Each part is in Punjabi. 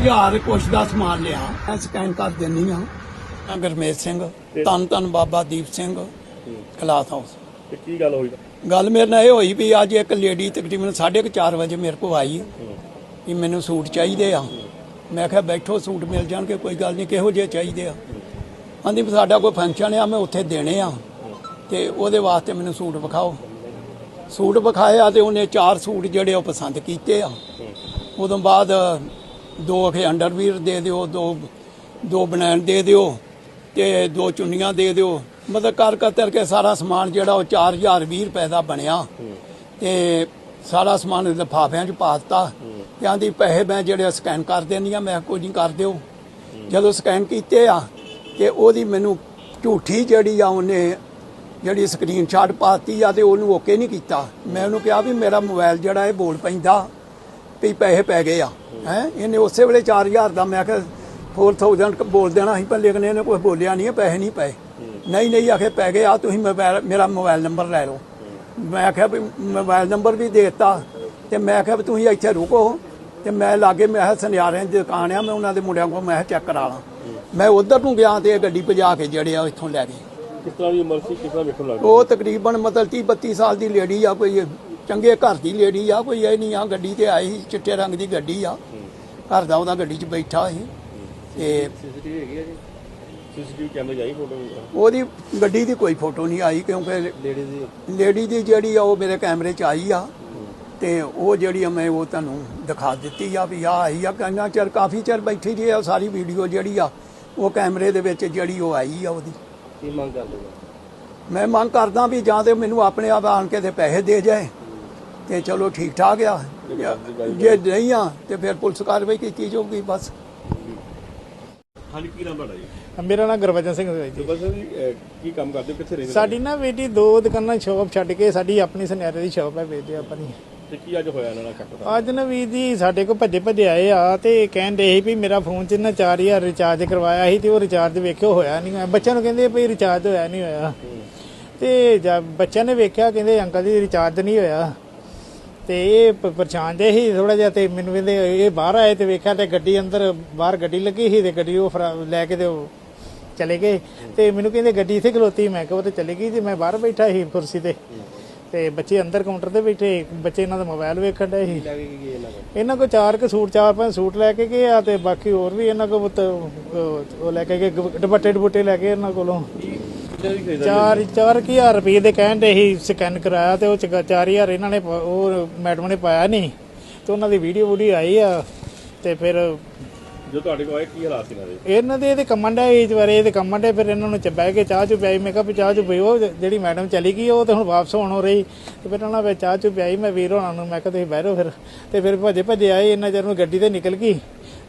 ਹਜ਼ਾਰ ਕੁਛ ਦਾ ਸਮਾਨ ਲਿਆ। ਮੈਂ ਸਕੈਨ ਕਰ ਦਿੰਨੀ ਆ ਮੈਂ ਗੁਰਮੇਜ ਸਿੰਘ ਧੰਨ ਧੰਨ ਬਾਬਾ ਦੀਪ ਸਿੰਘ ਕਲਾਸ ਹਾਊਸ। ਤੇ ਕੀ ਗੱਲ ਹੋਈ? ਗੱਲ ਮੇਰੇ ਨਾਲ ਇਹ ਹੋਈ ਵੀ ਅੱਜ ਇੱਕ ਲੇਡੀ ਤਕਰੀਬਨ 4:30 ਵਜੇ ਮੇਰੇ ਕੋਲ ਆਈ। ਵੀ ਮੈਨੂੰ ਸੂਟ ਚਾਹੀਦੇ ਆ। ਮੈਂ ਕਿਹਾ ਬੈਠੋ ਸੂਟ ਮਿਲ ਜਾਣਗੇ ਕੋਈ ਗੱਲ ਨਹੀਂ ਕਿਹੋ ਜਿਹੇ ਚਾਹੀਦੇ ਆ? ਆਂਦੀ ਸਾਡਾ ਕੋਈ ਫੰਕਸ਼ਨ ਆ ਮੈਂ ਉੱਥੇ ਦੇਣੇ ਆ। ਤੇ ਉਹਦੇ ਵਾਸਤੇ ਮੈਨੂੰ ਸੂਟ ਵਿਖਾਓ। ਸੂਟ ਵਿਖਾਏ ਆ ਤੇ ਉਹਨੇ ਚਾਰ ਸੂਟ ਜਿਹੜੇ ਉਹ ਪਸੰਦ ਕੀਤੇ ਆ। ਉਦੋਂ ਬਾਅਦ ਦੋ ਅਖੇ ਅੰਡਰਵੀਰ ਦੇ ਦਿਓ, ਦੋ ਦੋ ਬਨੈਣ ਦੇ ਦਿਓ ਤੇ ਦੋ ਚੁੰਨੀਆਂ ਦੇ ਦਿਓ। ਮਤਲਬ ਕਰ ਕਰ ਕੇ ਸਾਰਾ ਸਮਾਨ ਜਿਹੜਾ ਉਹ 4020 ਰੁਪਏ ਦਾ ਬਣਿਆ। ਤੇ ਸਾਰਾ ਸਮਾਨ ਲਿਫਾਫਿਆਂ 'ਚ ਪਾ ਦਿੱਤਾ। ਤੇ ਆਂਦੀ ਪੈਸੇ ਮੈਂ ਜਿਹੜੇ ਸਕੈਨ ਕਰ ਦਿੰਦੀ ਆ, ਮੈਂ ਕੋਈ ਨਹੀਂ ਕਰ ਦਿਓ। ਜਦੋਂ ਸਕੈਨ ਕੀਤੇ ਆ ਤੇ ਉਹਦੀ ਮੈਨੂੰ ਝੂਠੀ ਜਿਹੜੀ ਆ ਉਹਨੇ ਜਿਹੜੀ ਸਕਰੀਨਸ਼ਾਟ ਪਾਤੀ ਆ ਤੇ ਉਹਨੂੰ ਓਕੇ ਨਹੀਂ ਕੀਤਾ। ਮੈਂ ਉਹਨੂੰ ਕਿਹਾ ਵੀ ਮੇਰਾ ਮੋਬਾਈਲ ਜਿਹੜਾ ਇਹ ਬੋਲ ਪੈਂਦਾ। ਵੀ ਪੈਸੇ ਪੈ ਗਏ ਆ। ਹੈ? ਇਹਨੇ ਉਸੇ ਵੇਲੇ 4000 ਦਾ ਮੈਂ ਕਿਹਾ 4000 ਬੋਲ ਦੇਣਾ ਸੀ ਪਰ ਲੇਕਿਨ ਇਹਨੇ ਕੋਈ ਬੋਲਿਆ ਨਹੀਂ ਪੈਸੇ ਨਹੀਂ ਪਏ। ਨਹੀਂ ਨਹੀਂ ਆਖੇ ਪੈ ਗਏ ਆ ਤੁਸੀਂ ਮੋਬਾਈਲ ਮੇਰਾ ਮੋਬਾਈਲ ਨੰਬਰ ਲੈ ਲਓ। ਮੈਂ ਕਿਹਾ ਵੀ ਮੋਬਾਈਲ ਨੰਬਰ ਵੀ ਦੇ ਦਿੱਤਾ। ਤੇ ਮੈਂ ਕਿਹਾ ਵੀ ਤੁਸੀਂ ਇੱਥੇ ਰੁਕੋ। ਤੇ ਮੈਂ ਲਾਗੇ ਮੈਂ ਸੁਨਿਆਰਿਆਂ ਦੀ ਦੁਕਾਨ ਆ ਮੈਂ ਉਹਨਾਂ ਦੇ ਮੁੰਡਿਆਂ ਕੋਲ ਮੈਂ ਚੈੱਕ ਕਰਾ ਲਾਂ। ਮੈਂ ਉਧਰ ਨੂੰ ਗਿਆ ਤੇ ਇਹ ਗੱਡੀ ਭਜਾ ਕੇ ਜਿਹੜੇ ਆ ਇੱਥੋਂ ਲੈ ਗਏ। ਕਿਸ ਤਰ੍ਹਾਂ ਦੀ ਉਮਰ ਸੀ? ਕਿਸ ਤਰ੍ਹਾਂ ਵੇਖਣ ਲੱਗ ਉਹ ਤਕਰੀਬਨ ਮਤਲਬ 30 32 ਸਾਲ ਦੀ ਲੇਡੀ ਆ ਕੋਈ ਚੰਗੇ ਘਰ ਦੀ ਲੇਡੀ ਆ ਕੋਈ ਇਹ ਨਹੀਂ ਆ ਗੱਡੀ ਤੇ ਆਈ ਸੀ, ਚਿੱਟੇ ਰੰਗ ਦੀ ਗੱਡੀ ਆ। ਘਰ ਦਾ ਉਹਦਾ ਗੱਡੀ 'ਚ ਬੈਠਾ ਸੀ। ਤੇ ਸੀਸੀਟੀਵੀ ਹੈਗੀ ਹੈ ਜੀ? ਸੀਸੀਟੀਵੀ ਕੈਮਰੇ ਜਾਈ ਫੋਟੋ ਉਹਦੀ ਗੱਡੀ ਦੀ ਕੋਈ ਫੋਟੋ ਨਹੀਂ ਆਈ ਕਿਉਂਕਿ ਲੇਡੀ ਦੀ? ਲੇਡੀ ਦੀ ਜਿਹੜੀ ਆ ਉਹ ਮੇਰੇ ਕੈਮਰੇ 'ਚ ਆਈ ਆ। ਤੇ ਉਹ ਜਿਹੜੀ ਆ ਮੈਂ ਉਹ ਤੁਹਾਨੂੰ ਦਿਖਾ ਦਿੱਤੀ ਆ ਵੀ ਆ ਆਈ ਆ। ਕਿੰਨਾ ਚਿਰ ਕਾਫੀ ਚਿਰ ਬੈਠੀ ਰਹੀ ਆ ਸਾਰੀ ਵੀਡੀਓ ਜਿਹੜੀ ਆ ਉਹ ਕੈਮਰੇ ਦੇ ਵਿੱਚ ਜਿਹੜੀ ਉਹ ਆਈ ਆ ਉਹਦੀ। ਕੀ ਮੰਗ ਕਰਦੇ ਹੋ? ਮੈਂ ਮੰਗ ਕਰਦਾ ਵੀ ਜਾਂ ਤੇ ਮੈਨੂੰ ਆਪਣੇ ਆਪ ਆਣ ਕੇ ਤੇ ਪੈਸੇ ਦੇ ਜਾਏ। ਤੇ ਚਲੋ ਠੀਕ ਠਾਕ ਆ। ਜੇ ਨਹੀਂ ਆ ਤੇ ਫਿਰ ਪੁਲਿਸ ਕਾਰਵਾਈ ਕੀਤੀ ਜਾਊਗੀ ਬਸ। ਹਾਂਜੀ ਕੀ ਨਾਮ ਤੁਹਾਡਾ ਜੀ? ਮੇਰਾ ਨਾਮ ਗੁਰਬਚਨ ਸਿੰਘ ਹੈ ਜੀ। ਬਸ ਜੀ ਕੀ ਕੰਮ ਕਰਦੇ ਹੋ? ਕਿੱਥੇ ਰਹਿੰਦੇ? ਸਾਡੀ ਨਾ ਬੇਟੀ ਦੋ ਦੁਕਾਨਾਂ ਸ਼ਾਪ ਛੱਡ ਕੇ ਸਾਡੀ ਆਪਣੀ ਸੁਨਿਆਰੇ ਦੀ ਸ਼ਾਪ ਹੈ ਵੇਚਦੇ ਆਪਣੀ ਤੇ ਕੀ ਅੱਜ ਹੋਇਆ ਇਹਨਾਂ ਨਾਲ ਕੱਟ ਅੱਜ ਨਾ ਵੀਰ ਜੀ ਸਾਡੇ ਕੋਲ ਭੱਜੇ ਭੱਜੇ ਆਏ ਆ ਤੇ ਕਹਿੰਦੇ ਸੀ ਵੀ ਮੇਰਾ ਫੋਨ 'ਚ ਨਾ 4000 ਰਿਚਾਰਜ ਕਰਵਾਇਆ ਸੀ ਤੇ ਉਹ ਰਿਚਾਰਜ ਵੇਖਿਓ ਹੋਇਆ ਨਹੀਂ ਹੋਇਆ। ਬੱਚਿਆਂ ਨੂੰ ਕਹਿੰਦੇ ਵੀ ਰਿਚਾਰਜ ਹੋਇਆ ਨਹੀਂ ਹੋਇਆ। ਤੇ ਜਦ ਬੱਚਿਆਂ ਨੇ ਵੇਖਿਆ ਕਹਿੰਦੇ ਅੰਕਲ ਜੀ ਰਿਚਾਰਜ ਨਹੀਂ ਹੋਇਆ। ਤੇ ਇਹ ਪ- ਪਛਾਣਦੇ ਸੀ ਥੋੜਾ ਜਿਹਾ ਤੇ ਮੈਨੂੰ ਕਹਿੰਦੇ ਇਹ ਬਾਹਰ ਆਏ ਤੇ ਵੇਖਿਆ ਤੇ ਗੱਡੀ ਅੰਦਰ ਬਾਹਰ ਗੱਡੀ ਲੱਗੀ ਸੀ ਤੇ ਗੱਡੀ ਉਹ ਫਰਾ- ਲੈ ਕੇ ਤੇ ਉਹ ਚਲੇ ਗਏ। ਤੇ ਮੈਨੂੰ ਕਹਿੰਦੇ ਗੱਡੀ ਇੱਥੇ ਖਲੋਤੀ। ਮੈਂ ਕਿਹਾ ਉਹ ਤੇ ਚਲੇ ਗਈ ਤੇ ਮੈਂ ਬਾਹਰ ਬੈਠਾ ਸੀ ਕੁਰਸੀ ਤੇ। ਤੇ ਬੱਚੇ ਅੰਦਰ ਕਾਊਂਟਰ ਤੇ ਬੈਠੇ। ਬੱਚੇ ਇਹਨਾਂ ਦਾ ਮੋਬਾਈਲ ਵੇਖਣ ਡਏ ਸੀ। ਇਹਨਾਂ ਕੋ ਚਾਰ ਕੇ ਸੂਟ, ਚਾਰ ਪੰਜ ਸੂਟ ਲੈ ਕੇ ਗਏ ਆ ਤੇ ਬਾਕੀ ਹੋਰ ਵੀ ਇਹਨਾਂ ਕੋ ਉਹ ਲੈ ਕੇ ਗਏ। ਦੁਪੱਟੇ ਦੁਪੱਟੇ ਲੈ ਕੇ ਇਹਨਾਂ ਕੋਲੋਂ। 4 4000 ਰੁਪਏ ਦੇ ਕਹਿਣ ਦੇ ਹੀ ਸਕੈਨ ਕਰਾਇਆ ਤੇ ਉਹ 4000 ਇਹਨਾਂ ਨੇ ਉਹ ਮੈਡਮ ਨੇ ਪਾਇਆ ਨਹੀਂ ਤੇ ਉਹਨਾਂ ਦੀ ਵੀਡੀਓ ਵੀਡੀਓ ਆਈ ਆ ਤੇ ਫਿਰ ਜੋ ਤੁਹਾਡੇ ਕੋਲ ਆਏ ਕੀ ਹਾਲਾਤ ਇਹਨਾਂ ਦੇ? ਇਹਨਾਂ ਦੇ ਇਹਦੇ ਕਮੰਡ ਹੈ ਇਸ ਵਾਰੇ ਇਹਦੇ ਕਮੰਡ ਹੈ ਫਿਰ ਇਹਨਾਂ ਨੂੰ ਬਹਿ ਕੇ ਚਾਹ ਚੁ ਪਿਆਈ। ਮੈਂ ਕਿਹਾ ਵੀ ਚਾਹ ਚੁ ਪੀਓ ਜਿਹੜੀ ਮੈਡਮ ਚਲੀ ਗਈ ਉਹ ਤੇ ਹੁਣ ਵਾਪਸ ਹੋਣ ਹੋ ਰਹੀ। ਤੇ ਫਿਰ ਉਹਨਾਂ ਵਿੱਚ ਚਾਹ ਚੁ ਪਿਆਈ ਮੈਂ ਵੀਰ ਹੋਣਾ ਨੂੰ ਮੈਂ ਕਿਹਾ ਤੁਸੀਂ ਬਹਿ ਫਿਰ। ਤੇ ਫਿਰ ਭੱਜੇ ਭੱਜੇ ਆਏ ਇਹਨਾਂ ਚਿਰ ਨੂੰ ਗੱਡੀ ਤੇ ਨਿਕਲ ਗਈ।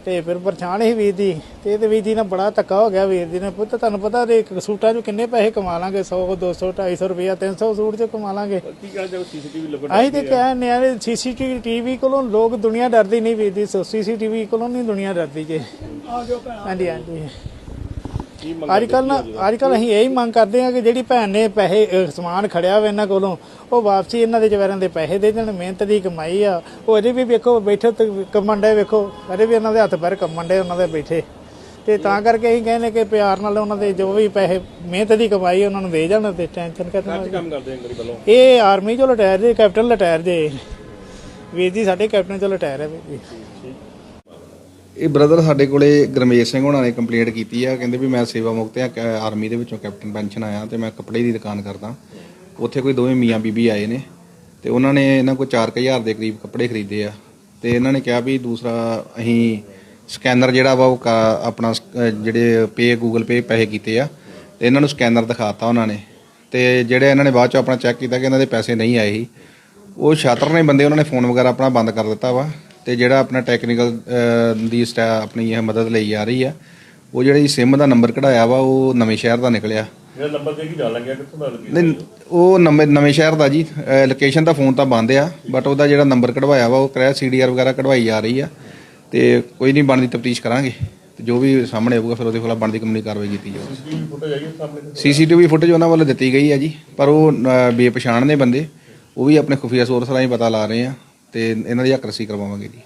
ਤੇ ਫਿਰ ਪਰੇਸ਼ਾਨ ਸੀ ਵੀਰ ਜੀ ਤੇ ਇਹਦੇ ਵੀਰ ਜੀ ਨਾਲ ਬੜਾ ਧੱਕਾ ਹੋ ਗਿਆ ਵੀਰ ਜੀ ਨੇ ਪੁੱਤ ਤੁਹਾਨੂੰ ਪਤਾ ਦੇ ਸੂਟਾਂ 'ਚ ਕਿੰਨੇ ਪੈਸੇ ਕਮਾ ਲਾਂਗੇ? 100 200 250 ਰੁਪਇਆ 300 ਸੂਟ 'ਚ ਕਮਾ ਲਾਂਗੇ। ਕੀ ਕਹਿੰਦੇ ਜਦੋਂ ਸੀਸੀਟੀਵੀ ਲੱਗਣ ਅਸੀਂ ਤੇ ਕਹਿੰਦੇ ਆ। ਸੀਸੀਟੀਵੀ ਟੀਵੀ ਕੋਲੋਂ ਲੋਕ ਦੁਨੀਆ ਡਰਦੀ ਨਹੀਂ ਵੀਰ ਜੀ ਸੀਸੀਟੀਵੀ ਕੋਲੋਂ ਨਹੀਂ ਦੁਨੀਆ ਡਰਦੀ ਜੇ। ਹਾਂਜੀ ਹਾਂਜੀ। ਕੀ ਮੰਗ ਅੱਜ ਕੱਲ ਨਾ ਅੱਜ ਕੱਲ ਅਸੀਂ ਇਹੀ ਮੰਗ ਕਰਦੇ ਹਾਂ ਕਿ ਜਿਹੜੀ ਭੈਣ ਨੇ ਪੈਸੇ ਸਮਾਨ ਖੜਿਆ ਵਾ ਇਹਨਾਂ ਕੋਲੋਂ ਉਹ ਵਾਪਸੀ ਇਹਨਾਂ ਦੇ ਜਵਾਰਾਂ ਦੇ ਪੈਸੇ ਦੇ ਦੇਣ ਮਿਹਨਤ ਦੀ ਕਮਾਈ ਆ। ਉਹ ਅਜੇ ਵੀ ਵੇਖੋ ਬੈਠੇ ਡਏ ਵੇਖੋ ਅਜੇ ਵੀ ਇਹਨਾਂ ਦੇ ਹੱਥ ਪੈਰ ਕੰਮਣ ਡਏ ਉਹਨਾਂ ਦੇ ਬੈਠੇ। ਤੇ ਤਾਂ ਕਰਕੇ ਅਸੀਂ ਕਹਿੰਦੇ ਕਿ ਪਿਆਰ ਨਾਲ ਉਹਨਾਂ ਦੇ ਜੋ ਵੀ ਪੈਸੇ ਮਿਹਨਤ ਦੀ ਕਮਾਈ ਉਹਨਾਂ ਨੂੰ ਦੇ ਜਾਣ ਤੇ ਟੈਨਸ਼ਨ ਕਰਨਾ ਕੰਮ ਕਰਦੇ ਅੰਗਰੀ ਵੱਲੋਂ? ਇਹ ਆਰਮੀ ਚੋਂ ਰਿਟਾਇਰ ਜੇ ਕੈਪਟਨ ਰਿਟਾਇਰ ਜੇ। ਵੀਰ ਜੀ ਸਾਡੇ ਕੈਪਟਨ ਚੋਂ ਰਿਟਾਇਰ ਹੈ ਵੀਰ ਜੀ। ਇਹ ਬ੍ਰਦਰ ਸਾਡੇ ਕੋਲੇ ਗਰਮੇਸ਼ ਸਿੰਘ ਉਹਨਾਂ ਨੇ ਕੰਪਲੇਂਟ ਕੀਤੀ ਆ, ਕਹਿੰਦੇ ਵੀ ਮੈਂ ਸੇਵਾ ਮੁਕਤ ਆ, ਕ- ਆਰਮੀ ਦੇ ਵਿੱਚੋਂ ਕੈਪਟਨ ਪੈਨਸ਼ਨ ਆਇਆ ਤੇ ਮੈਂ ਕੱਪੜੇ ਦੀ ਦੁਕਾਨ ਕਰਦਾ। ਉੱਥੇ ਕੋਈ ਦੋਵੇਂ ਮੀਆਂ ਬੀਬੀ ਆਏ ਨੇ ਤੇ ਉਹਨਾਂ ਨੇ ਇਹਨਾਂ ਕੋਲ 4000 ਦੇ ਕਰੀਬ ਕੱਪੜੇ ਖਰੀਦੇ ਆ। ਤੇ ਇਹਨਾਂ ਨੇ ਕਿਹਾ ਵੀ ਦੂਸਰਾ ਅਸੀਂ ਸਕੈਨਰ ਜਿਹੜਾ ਵਾ ਉਹ ਕਾ- ਆਪਣਾ ਸਕ- ਅਹ ਜਿਹੜੇ ਪੇ ਗੂਗਲ ਪੇ ਪੈਸੇ ਕੀਤੇ ਆ ਤੇ ਇਹਨਾਂ ਨੂੰ ਸਕੈਨਰ ਦਿਖਾਤਾ ਉਹਨਾਂ ਨੇ। ਤੇ ਜਿਹੜੇ ਇਹਨਾਂ ਨੇ ਬਾਅਦ ਚ ਆਪਣਾ ਚੈੱਕ ਕੀਤਾ ਕਿ ਇਹਨਾਂ ਦੇ ਪੈਸੇ ਨਹੀਂ ਆਏ ਸੀ, ਉਹ ਛਾਤਰ ਨੇ ਬੰਦੇ ਉਹਨਾਂ ਨੇ ਫੋਨ ਵਗੈਰਾ ਆਪਣਾ ਬੰਦ ਕਰ ਦਿੱਤਾ ਵਾ। ਤੇ ਜਿਹੜਾ ਆਪਣਾ ਟੈਕਨੀਕਲ ਦੀ ਸਟਾ ਆਪਣੀ ਇਹ ਮਦਦ ਲਈ ਜਾ ਰਹੀ ਆ ਉਹ ਜਿਹੜੀ ਸਿਮ ਦਾ ਨੰਬਰ ਕਢਾਇਆ ਵਾ ਉਹ ਨਵੇਂ ਸ਼ਹਿਰ ਦਾ ਨਿਕਲਿਆ। ਜਿਹੜਾ ਨੰਬਰ ਦੇ ਕੇ ਜਾਣ ਲੱਗਿਆ ਕਿੱਥੋਂ ਦਾ ਲੱਗੀ ਨਹੀਂ ਉਹ ਨਵੇਂ ਨਵੇਂ ਸ਼ਹਿਰ ਦਾ ਜੀ। ਲੋਕੇਸ਼ਨ ਦਾ ਫੋਨ ਤਾਂ ਬੰਦ ਆ ਬਟ ਉਹਦਾ ਜਿਹੜਾ ਨੰਬਰ ਕਢਵਾਇਆ ਵਾ ਉਹ ਕਰਿਆ ਸੀਡੀਆਰ ਵਗੈਰਾ ਕਢਵਾਈ ਜਾ ਰਹੀ ਆ ਤੇ ਕੋਈ ਨਹੀਂ ਬਣਦੀ ਤਫਤੀਸ਼ ਕਰਾਂਗੇ। ਤੇ ਜੋ ਵੀ ਸਾਹਮਣੇ ਆਊਗਾ ਫਿਰ ਉਹਦੇ ਖਿਲਾਫ ਬਣਦੀ ਕਾਨੂੰਨੀ ਕਾਰਵਾਈ ਕੀਤੀ ਜਾਊਗੀ। ਸੀਸੀਟੀਵੀ ਫੁਟੇਜ ਉਹਨਾਂ ਵੱਲੋਂ ਦਿੱਤੀ ਗਈ ਹੈ ਜੀ ਪਰ ਉਹ ਬੇਪਛਾਣ ਨੇ ਬੰਦੇ। ਉਹ ਵੀ ਆਪਣੇ ਖੁਫੀਆ ਸੋਰਸ ਰਾਹੀਂ ਪਤਾ ਲਾ ਰਹੇ ਆ। ਤੇ ਇਹਨਾਂ ਦੀ ਹੱਕਰਸੀ ਕਰਵਾਵਾਂਗੇ ਜੀ।